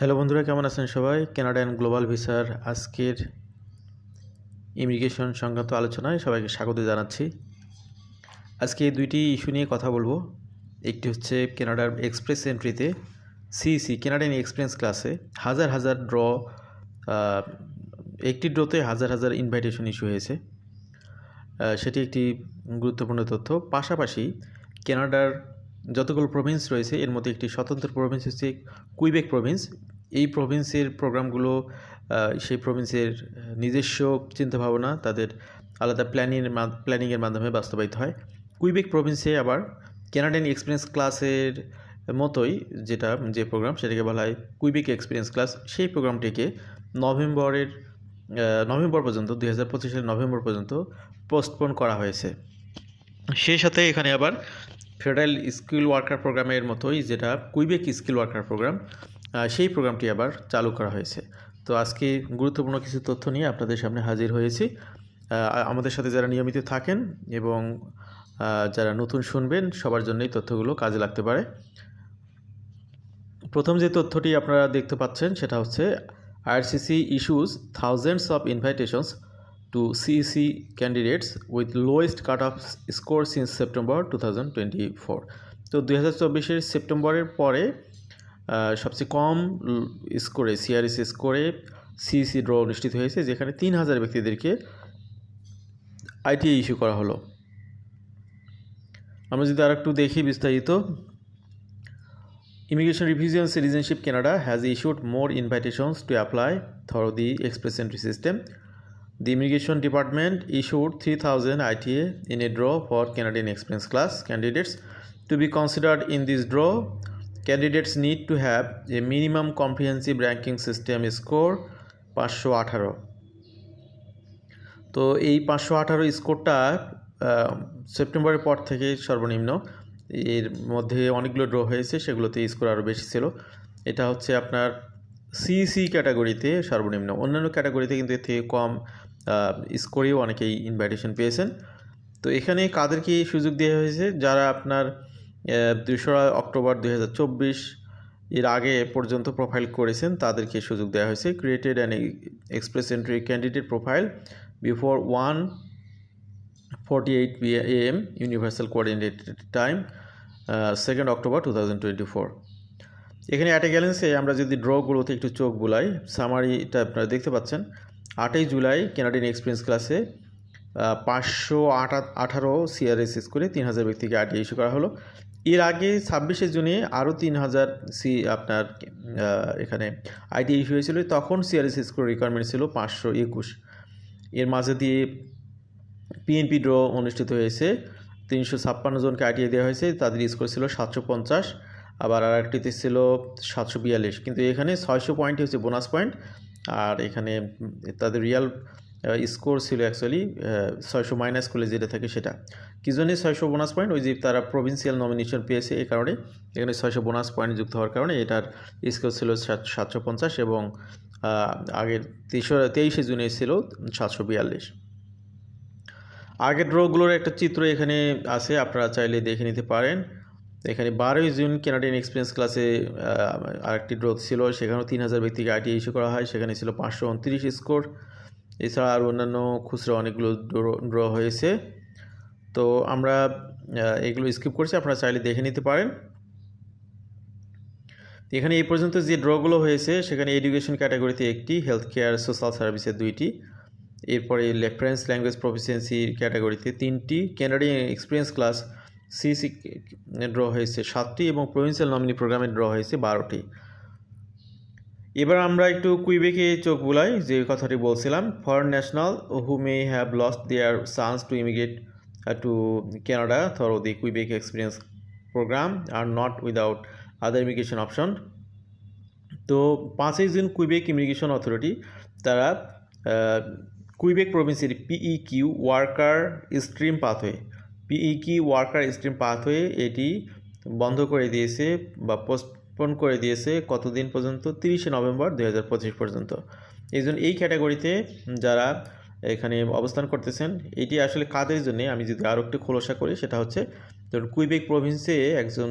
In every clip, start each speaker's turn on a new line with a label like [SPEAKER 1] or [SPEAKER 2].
[SPEAKER 1] Hello বন্ধুরা, কেমন আছেন সবাই? কানাডা অ্যান্ড গ্লোবাল ভিসার আজকের ইমিগ্রেশন সংক্রান্ত আলোচনায় সবাইকে স্বাগত জানাচ্ছি। আজকে দুইটি ইস্যু নিয়ে কথা বলব। একটি হচ্ছে কানাডার এক্সপ্রেস এন্ট্রিতে সিইসি কানাডিয়ান এক্সপিরিয়েন্স ক্লাসে হাজার হাজার ড্র একটি ড্রতে হাজার হাজার ইনভাইটেশন ইস্যু হয়েছে। সেটি একটি গুরুত্বপূর্ণ তথ্য। পাশাপাশি কানাডার যতগুলো প্রভিন্স রয়েছে, এর মধ্যে একটি স্বতন্ত্র প্রভিন্স হচ্ছে কুইবেক প্রভিন্স এই প্রভিন্সের প্রোগ্রামগুলো সেই প্রভিন্সের নিজস্ব চিন্তাভাবনা, তাদের আলাদা প্ল্যানিংয়ের প্ল্যানিংয়ের মাধ্যমে বাস্তবায়িত হয়। কুইবেক প্রভিন্সে আবার কানাডিয়ান এক্সপিরিয়েন্স ক্লাসের মতোই যেটা, যে প্রোগ্রাম সেটাকে বলা হয় কুইবেক এক্সপিরিয়েন্স ক্লাস সেই প্রোগ্রামটিকে নভেম্বরের নভেম্বর পর্যন্ত, দুই হাজার পঁচিশের নভেম্বর পর্যন্ত পোস্টপোন করা হয়েছে। সেই সাথে এখানে আবার ফেডারেল স্কিল ওয়ার্কার প্রোগ্রামের মতোই যেটা কুইবেক স্কিল ওয়ার্কার প্রোগ্রাম সেই প্রোগ্রামটি আবার চালু করা হয়েছে। তো আজকে গুরুত্বপূর্ণ কিছু তথ্য নিয়ে আপনাদের সামনে হাজির হয়েছি। আমাদের সাথে যারা নিয়মিত থাকেন এবং যারা নতুন শুনবেন, সবার জন্যই তথ্যগুলো কাজে লাগতে পারে। প্রথম যে তথ্যটি আপনারা দেখতে পাচ্ছেন সেটা হচ্ছে, IRCC issues thousands of invitations lowest cut off score since September two thousand twenty four তো দুই হাজার সেপ্টেম্বরের পরে সবচেয়ে কম স্কোরে সিআরএসি স্কোরে সিইসি ড্র অনুষ্ঠিত হয়েছে, যেখানে তিন হাজার ব্যক্তিদেরকে আইটিআই ইস্যু করা হলো আমরা যদি আর একটু দেখি বিস্তারিত, Immigration Reviews and Citizenship Canada has issued more invitations to apply through the Express Entry system. The Immigration Department issued 3,000 ITA in a draw for Canadian Experience Class candidates. To be considered in this draw, candidates need to have a minimum comprehensive ranking system score পাঁচশো আঠারো তো এই পাঁচশো আঠারো স্কোরটা সেপ্টেম্বরের পর থেকে সর্বনিম্ন এর মধ্যে অনেকগুলো ড্র হয়েছে সেগুলোতে স্কোর আরও বেশি ছিল এটা হচ্ছে আপনার সিসি ক্যাটাগরিতে সর্বনিম্ন অন্যান্য ক্যাটাগরিতে কিন্তু এর থেকে কম স্কোরেও অনেকেই ইনভাইটেশন পেয়েছেন। তো এখানে কাদেরকে সুযোগ দেওয়া হয়েছে? যারা আপনার দোসরা অক্টোবর দু হাজার চব্বিশ এর আগে পর্যন্ত প্রোফাইল করেছেন, তাদেরকে সুযোগ দেওয়া হয়েছে। Created and express entry candidate profile before one forty eight P M universal coordinated time second October two thousand twenty four এখানে অ্যাটে গ্যালেন্সে আমরা যদি ড্রগুলোতে একটু চোখ বুলাই সামারিটা আপনারা দেখতে পাচ্ছেন। আটই জুলাই কেনাডিয়ান এক্সপিরিয়েন্স ক্লাসে পাঁচশো আঠারো সিআরএসএস করে তিন হাজার ব্যক্তিকে আটি ইস্যু করা হলো। এর আগে ছাব্বিশে জুনে আরও তিন হাজার সি আপনার এখানে আইটি ইস্যু হয়েছিল। তখন সিআরএসএস করে রিকোয়ারমেন্ট ছিল পাঁচশো একুশ। এর মাঝে দিয়ে পিএনপি ড্র অনুষ্ঠিত হয়েছে। তিনশো ছাপ্পান্ন জনকে আইটিআই দেওয়া হয়েছে। তাদের স্কোর ছিল সাতশো পঞ্চাশ। আবার আর একটিতে ছিল সাতশো বিয়াল্লিশ। কিন্তু এখানে ছয়শো পয়েন্ট হচ্ছে বোনাস পয়েন্ট আর এখানে তাদের রিয়াল স্কোর ছিল অ্যাকচুয়ালি ছয়শো মাইনাস করলে যেটা থাকে সেটা। কি জন্যে ছয়শো বোনাস পয়েন্ট ওই যে তারা প্রভিন্সিয়াল নমিনেশন পেয়েছে এই কারণে। এখানে ছয়শো বোনাস পয়েন্ট যুক্ত হওয়ার কারণে এটার স্কোর ছিল সাতশো পঞ্চাশ এবং আগের তেইশে তেইশে জুনে ছিল সাতশো বিয়াল্লিশ। আগের ড্রগুলোর একটা চিত্র এখানে আছে, আপনারা চাইলে দেখে নিতে পারেন। এখানে বারোই জুন কেনাডিয়ান এক্সপিরিয়েন্স ক্লাসে আরেকটি ড্র ছিল, সেখানেও তিন হাজার ব্যক্তিকে আইটি ইস্যু করা হয়, সেখানে ছিল পাঁচশো উনত্রিশ স্কোর এছাড়া আর অন্যান্য খুচরো অনেকগুলো ড্র হয়েছে। তো আমরা এগুলো স্কিপ করছি, আপনারা চাইলে দেখে নিতে পারেন। এখানে এই পর্যন্ত যে ড্রগুলো হয়েছে, সেখানে এডুকেশন ক্যাটাগরিতে একটি হেলথ কেয়ার সোশ্যাল সার্ভিসের দুইটি। এরপরে ফ্রেঞ্চ ল্যাঙ্গুয়েজ প্রফিসিয়েন্সি ক্যাটাগরিতে তিনটি। Canadian experience class CC draw হয়েছে সাতটি এবং প্রভিন্সিয়াল নমিনি প্রোগ্রামে ড্র হয়েছে বারোটি। এবার আমরা একটু কুইবেকে চোখ বুলাই, যে কথাটি বলছিলাম, foreign national who may have lost their chance to immigrate to Canada through the Quebec experience program are not without other immigration option. তো পাঁচই জুন কুইবেক ইমিগ্রেশন অথরিটি, তারা Quebec প্রভিন্সের P E Q worker stream pathway P E Q worker stream pathway এটি বন্ধ করে দিয়েছে বা postpone করে দিয়েছে কতদিন পর্যন্ত? তিরিশে নভেম্বর দুই হাজার পঁচিশ পর্যন্ত। এই জন্য এই ক্যাটাগরিতে যারা এখানে অবস্থান করতেছেন, এটি আসলে কাদের জন্য? আমি যদি আরও একটু খোলসা করি, সেটা হচ্ছে ধরুন কুইবেক প্রভিন্সে একজন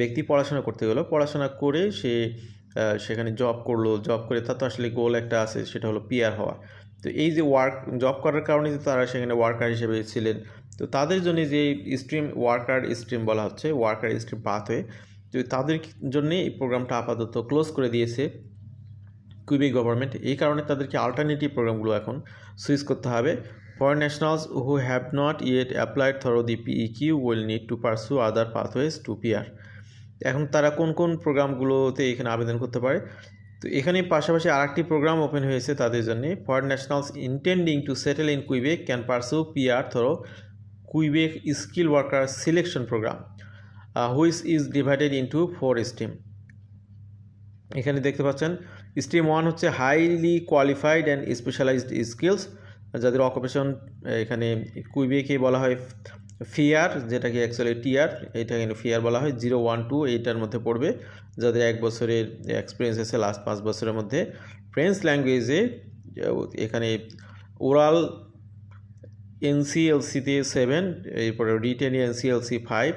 [SPEAKER 1] ব্যক্তি পড়াশোনা করতে গেলো। পড়াশোনা করে সে সেখানে জব করল জব করে তার তো আসলে গোল একটা আছে, সেটা হলো পিয়ার হওয়া। তো এই যে ওয়ার্ক জব করার কারণে যে তারা সেখানে ওয়ার্কার হিসেবে ছিলেন তো তাদের জন্য যে স্ট্রিম ওয়ার্কার স্ট্রিম বলা হচ্ছে ওয়ার্কার স্ট্রিম পাথওয়ে তো তাদের জন্যে এই প্রোগ্রামটা আপাতত ক্লোজ করে দিয়েছে কুইবেক গভর্নমেন্ট এই কারণে তাদেরকে আলটারনেটিভ প্রোগ্রামগুলো এখন সুইচ করতে হবে। Foreign nationals who have not yet applied through the PEQ will need to pursue other pathways to PR এখন তারা কোন কোন প্রোগ্রামগুলোতে এখানে আবেদন করতে পারে? তো এখানে পাশাপাশি আরেকটি প্রোগ্রাম ওপেন হয়েছে তাদের জন্য। Foreign nationals intending to settle in Quebec can pursue PR through Quebec skill worker selection program which is divided into four stream. এখানে দেখতে পাচ্ছেন, স্ট্রিম ওয়ান হচ্ছে highly qualified and specialized skills, যাদের occupation এখানে কুইবেকে বলা হয় ফিয়ার, যেটাকে অ্যাকচুয়ালি টিয়ার, এটা এখানে ফিয়ার বলা হয়, জিরো ওয়ান টু এইটার মধ্যে পড়বে। যাদের এক বছরের এক্সপিরিয়েন্স আছে লাস্ট পাঁচ বছরের মধ্যে ফ্রেঞ্চ ল্যাঙ্গুয়েজে এখানে ওরাল এনসিএলসিতে সেভেন এরপরে রিটেন এনসিএলসি ফাইভ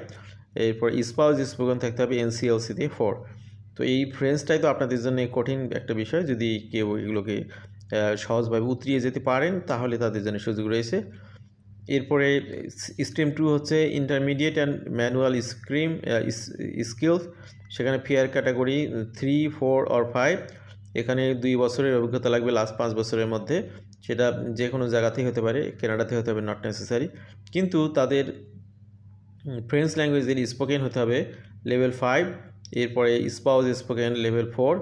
[SPEAKER 1] এরপর স্পাউস স্পোকেন থাকতে হবে এনসিএলসিতে ফোর তো এই ফ্রেন্সটাই তো আপনাদের জন্য কঠিন একটা বিষয়, যদি কেউ এগুলোকে সহজভাবে উতরিয়ে যেতে পারেন, তাহলে তাদের জন্য সুযোগ রয়েছে। এরপরে স্ট্রিম টু হচ্ছে intermediate and manual stream skills সেখানে FEER category three four or five এখানে দুই বছরের অভিজ্ঞতা লাগবে লাস্ট পাঁচ বছরের মধ্যে। সেটা যে কোনো জায়গাতেই হতে পারে কেনাডাতে হতে হবে নট নেসেসারি কিন্তু তাদের ফ্রেঞ্চ ল্যাঙ্গুয়েজের স্পোকেন হতে হবে লেভেল ফাইভ এরপরে স্পাউস স্পোকেন লেভেল ফোর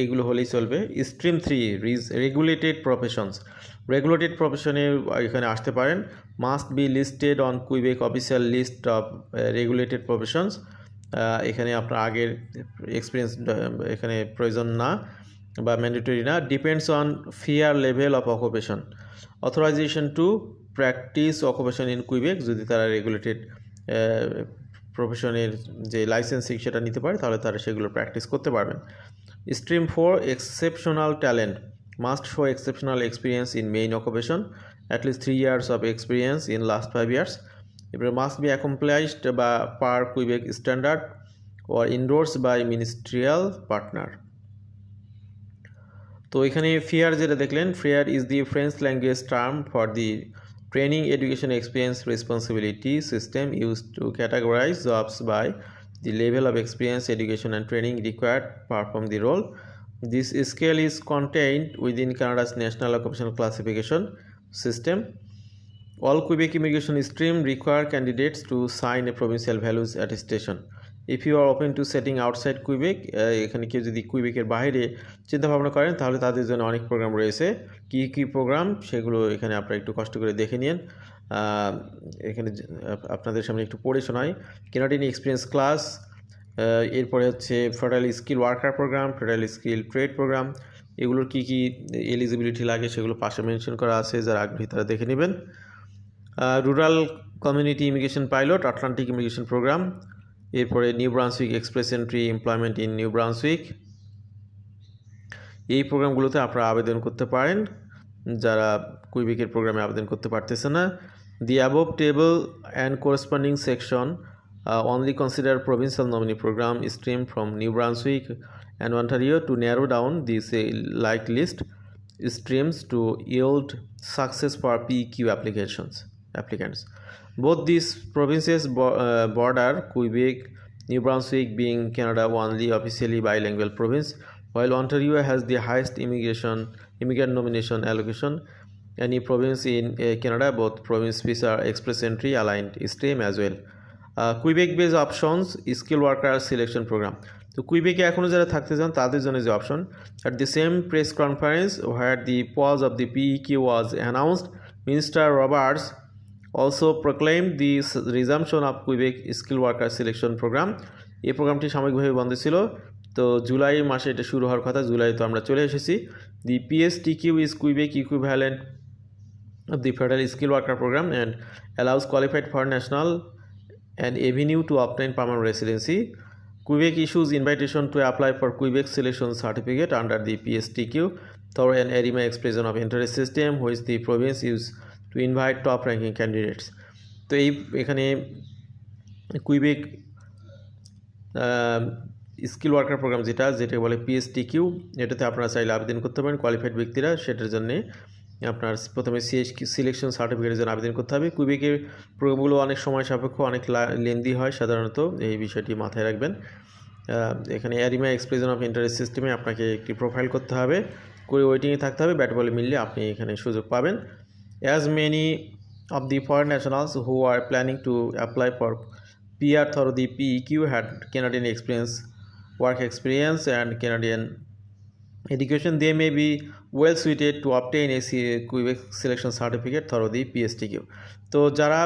[SPEAKER 1] এইগুলো হলেই চলবে। Stream three regulated professions regulated প্রফেশনে এখানে আসতে পারেন। Must be listed on Quebec official list of regulated professions এখানে আপনার আগের এক্সপিরিয়েন্স এখানে প্রয়োজন না। বা ম্যান্ডেটরি না depends on FEER level of occupation authorization to practice occupation in Quebec যদি তারা রেগুলেটেড প্রফেশনের যে লাইসেন্সিং সেটা নিতে পারে, তাহলে তারা সেগুলো প্র্যাকটিস করতে পারবেন। Stream four exceptional talent must show exceptional experience in main occupation at least three years of experience in last five years এবারে মাস্ট বি অ্যাকমপ্লাইজড বা per Quebec standard or endorsed by ministerial partner তো এখানে FEER যেটা দেখলেন fear is the French language term for the training education experience responsibility system use to categorize jobs by the level of experience, education, and training required to perform the role. This scale is contained within Canada's National Occupational Classification System. All Quebec immigration stream require candidates to sign a provincial values attestation. If you are open to settling outside Quebec এখানে কেউ যদি কুইবেকের বাইরে চিন্তা ভাবনা করেন, তাহলে তাদের জন্য অনেক প্রোগ্রাম রয়েছে। কি কি প্রোগ্রাম সেগুলো এখানে আপনারা একটু কষ্ট করে দেখে নিন এখানে আপনাদের সামনে একটু পড়ে শোনাই। কেনাডিন এক্সপিরিয়েন্স ক্লাস এরপরে হচ্ছে federal skill worker program federal skill trade program এগুলোর কি কি এলিজিবিলিটি লাগে, সেগুলো পাশে মেনশন করা আছে, যারা আগ্রহী তারা দেখে নেবেন। Rural community immigration pilot Atlantic immigration program এরপরে New Brunswick express entry employment in New Brunswick. এই প্রোগ্রামগুলোতে আপনারা আবেদন করতে পারেন। যারা কুইবেকের প্রোগ্রামে আবেদন করতে পারতেছে না। The above table and corresponding section only consider provincial nominee program stream from New Brunswick and Ontario to narrow down this a like list streams to yield success for PQ applications applicants. Both these provinces bo- uh, border Quebec, New Brunswick being Canada only officially bilingual province, while Ontario has the highest immigration immigrant nomination allocation. Any province in uh, Canada, both province fees are express entry aligned stream as well. Uh, Quebec based options skill worker selection program. তো কুইবেকে এখনও যারা থাকতে চান তাদের জন্য যে option at the same press conference where the pause of the PEQ was announced minister Roberts also proclaim the resumption of Quebec skill worker selection program এই প্রোগ্রামটি সাময়িকভাবে বন্ধ ছিল। তো জুলাই মাসে এটা শুরু হওয়ার কথা, জুলাই তো আমরা চলে এসেছি। The PST Q is Quebec equivalent of the federal skill worker program and allows qualified for national and avenue to obtain permanent residency Quebec issues invitation to apply for Quebec selection certificate under the PS T Q through and Arrima expression of interest system which the province use to invite top ranking candidates তো এই, এখানে Quebec skill worker programme যেটা যেটা বলে PST Q এটাতে আপনারা চাইলে আবেদন করতে পারেন। কোয়ালিফাইড ব্যক্তিরা সেটার জন্যে আপনার প্রথমে সিএস সিলেকশন সার্টিফিকেটের জন্য আবেদন করতে হবে। কুইবেকের প্রোগ্রামগুলো অনেক সময় সাপেক্ষ, অনেক লেন্দি হয় সাধারণত। এই বিষয়টি মাথায় রাখবেন। এখানে অ্যারিমা এক্সপ্রেশন অফ ইন্টারেস্ট সিস্টেমে আপনাকে একটি প্রোফাইল করতে হবে। করে ওয়েটিংয়ে থাকতে হবে। ব্যাট বলে মিললে আপনি এখানে সুযোগ পাবেন। As many of the foreign nationals who are planning to apply for PR through the PEQ had Canadian experience, work experience, and Canadian education. They may be well suited to obtain a Quebec selection certificate through the PSTQ. তো যারা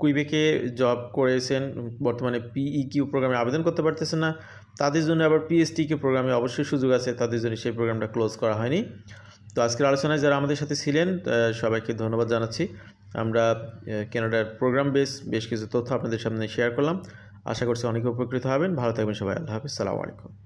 [SPEAKER 1] কুইবেকে job করেছেন বর্তমানে পিইকিউ প্রোগ্রামে আবেদন করতে পারতেছেন না তাদের জন্য আবার পিএসটিকিউ প্রোগ্রামে অবশ্যই সুযোগ আছে তাদের জন্য সেই প্রোগ্রামটা ক্লোজ করা হয়নি তো আজকের আলোচনায় যারা আমাদের সাথে ছিলেন সবাইকে ধন্যবাদ জানাচ্ছি। আমরা কেনাডার প্রোগ্রাম বেস বেশ কিছু তথ্য আপনাদের সামনে শেয়ার করলাম। আশা করছি অনেকে উপকৃত হবেন। ভালো থাকবেন সবাই। আল্লাহ হাফিজ। সালামু আলাইকুম।